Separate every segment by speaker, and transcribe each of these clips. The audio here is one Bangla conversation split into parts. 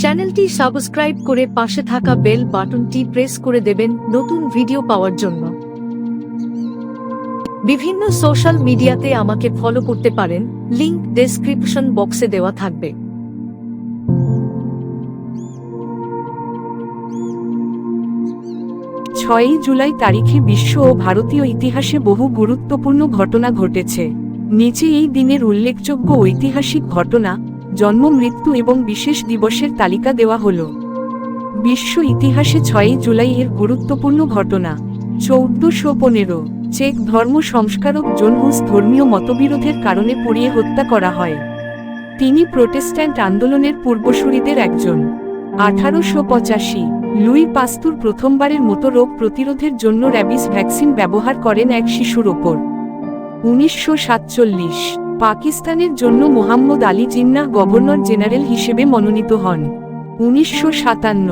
Speaker 1: চ্যানেলটি সাবস্ক্রাইব করে পাশে থাকা বেল বাটনটি প্রেস করে দেবেন নতুন ভিডিও পাওয়ার জন্য। বিভিন্ন সোশ্যাল মিডিয়াতে আমাকে ফলো করতে পারেন, লিংক ডেসক্রিপশন বক্সে দেওয়া থাকবে।
Speaker 2: ছয়ই জুলাই তারিখে বিশ্ব ও ভারতীয় ইতিহাসে বহু গুরুত্বপূর্ণ ঘটনা ঘটেছে। নিচে এই দিনের উল্লেখযোগ্য ঐতিহাসিক ঘটনা জন্ম, মৃত্যু এবং বিশেষ দিবসের তালিকা দেওয়া হল। বিশ্ব ইতিহাসে ছয়ই জুলাই এর গুরুত্বপূর্ণ ঘটনা। চৌদ্দশো পনেরো, চেক ধর্ম সংস্কারক জোনহুস ধর্মীয় মতবিরোধের কারণে পুড়িয়ে হত্যা করা হয়। তিনি প্রোটেস্ট্যান্ট আন্দোলনের পূর্বসূরিদের একজন। আঠারোশো পঁচাশি, লুই পাস্তুর প্রথমবারের মতো রোগ প্রতিরোধের জন্য র্যাবিস ভ্যাকসিন ব্যবহার করেন এক শিশুর ওপর। উনিশশো সাতচল্লিশ পাকিস্তানের জন্য মোহাম্মদ আলী জিন্নাহ গভর্নর জেনারেল হিসেবে মনোনীত হন। উনিশশো সাতান্ন,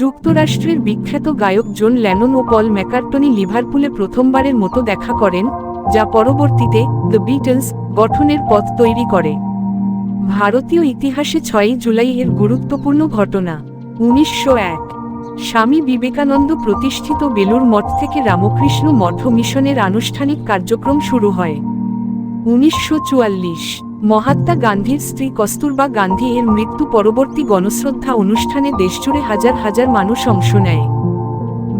Speaker 2: যুক্তরাষ্ট্রের বিখ্যাত গায়ক জন ল্যানন ও পল ম্যাকার্টনি লিভারপুলে প্রথমবারের মতো দেখা করেন, যা পরবর্তীতে দ্য বিটলস গঠনের পথ তৈরি করে। ভারতীয় ইতিহাসে ছয়ই জুলাই এর গুরুত্বপূর্ণ ঘটনা। উনিশশো এক, স্বামী বিবেকানন্দ প্রতিষ্ঠিত বেলুর মঠ থেকে রামকৃষ্ণ মঠ মিশনের আনুষ্ঠানিক কার্যক্রম শুরু হয়। উনিশশো চুয়াল্লিশ, মহাত্মা গান্ধীর স্ত্রী কস্তুরবা গান্ধী এর মৃত্যু পরবর্তী গণশ্রদ্ধা অনুষ্ঠানে দেশজুড়ে হাজার হাজার মানুষ অংশ নেয়।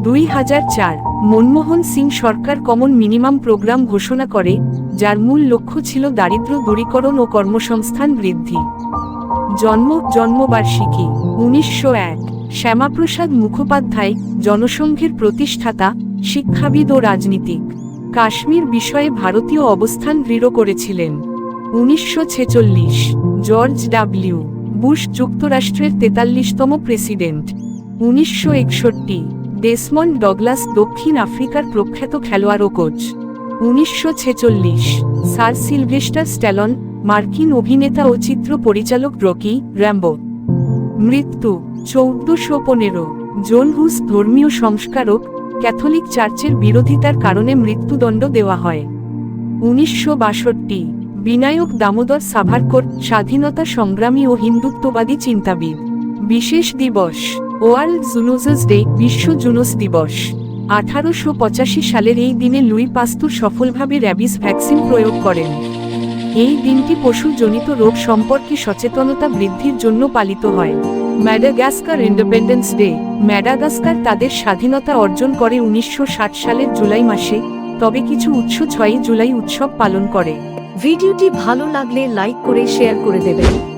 Speaker 2: দুই হাজার চার, মনমোহন সিং সরকার কমন মিনিমাম প্রোগ্রাম ঘোষণা করে, যার মূল লক্ষ্য ছিল দারিদ্র্য দূরীকরণ ও কর্মসংস্থান বৃদ্ধি। জন্ম, জন্মবার্ষিকী, উনিশশো এক, শ্যামাপ্রসাদ মুখোপাধ্যায়, জনসংঘের প্রতিষ্ঠাতা, শিক্ষাবিদ ও রাজনীতিক। কাশ্মীর বিষয়ে ভারতীয় অবস্থান দৃঢ় করেছিলেন। উনিশশো ছেচল্লিশ, জর্জ ডাব্লিউ বুশ যুক্তরাষ্ট্রের তেতাল্লিশতম প্রেসিডেন্ট। উনিশশো একষট্টি, ডেসমন্ড ডগলাস দক্ষিণ আফ্রিকার প্রখ্যাত খেলোয়াড় কোচ। উনিশশো ছেচল্লিশ, স্যার সিলভেস্টার স্ট্যালন, মার্কিন অভিনেতা ও চিত্র পরিচালক রকি র্যাম্বো। মৃত্যু, চৌদ্দশো পনেরো, জন হুস ধর্মীয় সংস্কারক ক্যাথলিক চার্চের বিরোধিতার কারণে মৃত্যুদণ্ড দেওয়া হয়। উনিশশো বাষট্টি, বিনায়ক দামোদর সাভারকর, স্বাধীনতা সংগ্রামী ও হিন্দুত্ববাদী চিন্তাবিদ। বিশেষ দিবস, ওয়ার্ল্ড জুনোজাস ডে, বিশ্ব জুনোস দিবস। আঠারোশো পঁচাশি সালের এই দিনে লুই পাস্তুর সফলভাবে র্যাবিস ভ্যাকসিন প্রয়োগ করেন। এই দিনটি পশুজনিত রোগ সম্পর্কে সচেতনতা বৃদ্ধির জন্য পালিত হয়। ম্যাডাগাস্কার ইন্ডিপেন্ডেন্স ডে ম্যাডাগাস্কার তাদের স্বাধীনতা অর্জন করে উনিশশো ষাট সালের জুলাই মাসে, তবে কিছু উৎস ছয়ই জুলাই উৎসব পালন করে।
Speaker 1: ভিডিওটি ভালো লাগলে লাইক করে, শেয়ার করে দেবেন।